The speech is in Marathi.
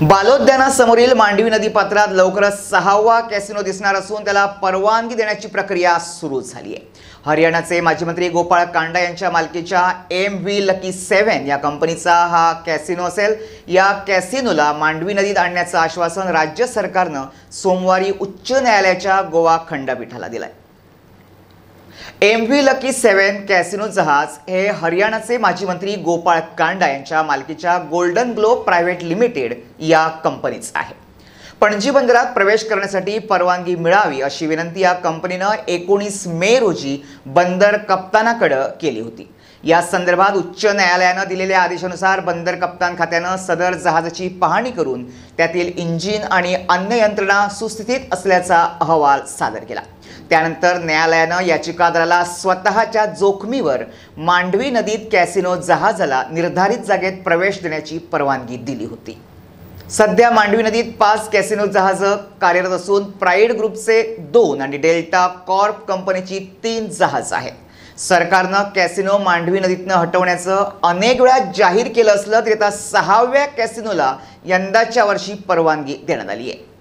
बालोद्यानासमोरील मांडवी नदी पात्रात लवकरच सहावा कॅसिनो दिसणार असून त्याला परवानगी देण्याची प्रक्रिया सुरू झाली आहे. हरियाणाचे माजी मंत्री गोपाळ कांडा यांच्या मालकीच्या एम व्ही लकी सेव्हन या कंपनीचा हा कॅसिनो असेल. या कॅसिनोला मांडवी नदीत आणण्याचं आश्वासन राज्य सरकारनं सोमवारी उच्च न्यायालयाच्या गोवा खंडपीठाला दिलंय. M V lucky seven casino जहाज हे हरियाणाचे माजी मंत्री गोपाळ कांडा यांच्या मालकीच्या गोल्डन ग्लोब प्रायव्हेट लिमिटेड या कंपनीचं आहे. पणजी बंदरात प्रवेश करण्यासाठी परवानगी मिळावी अशी विनंती या कंपनीनं एकोणीस मे रोजी बंदर कप्तानाकडं केली होती. या संदर्भात उच्च न्यायालयानं दिलेल्या आदेशानुसार बंदर कप्तान खात्यानं सदर जहाजाची पाहणी करून त्यातील इंजिन आणि अन्य यंत्रणा सुस्थितीत असल्याचा अहवाल सादर केला. त्यानंतर न्यायालयानं याचिकादाराला स्वतःच्या जोखमीवर मांडवी नदीत कॅसिनो जहाजाला निर्धारित जागेत प्रवेश देण्याची परवानगी दिली होती. सध्या मांडवी नदीत पाच कॅसिनो जहाजं कार्यरत असून प्राईड ग्रुपचे दोन आणि डेल्टा कॉर्प कंपनीची तीन जहाज आहेत. सरकारनं कॅसिनो मांडवी नदीतनं हटवण्याचं अनेक वेळा जाहीर केलं असलं तरी आता सहाव्या कॅसिनोला यंदाच्या वर्षी परवानगी देण्यात आली आहे.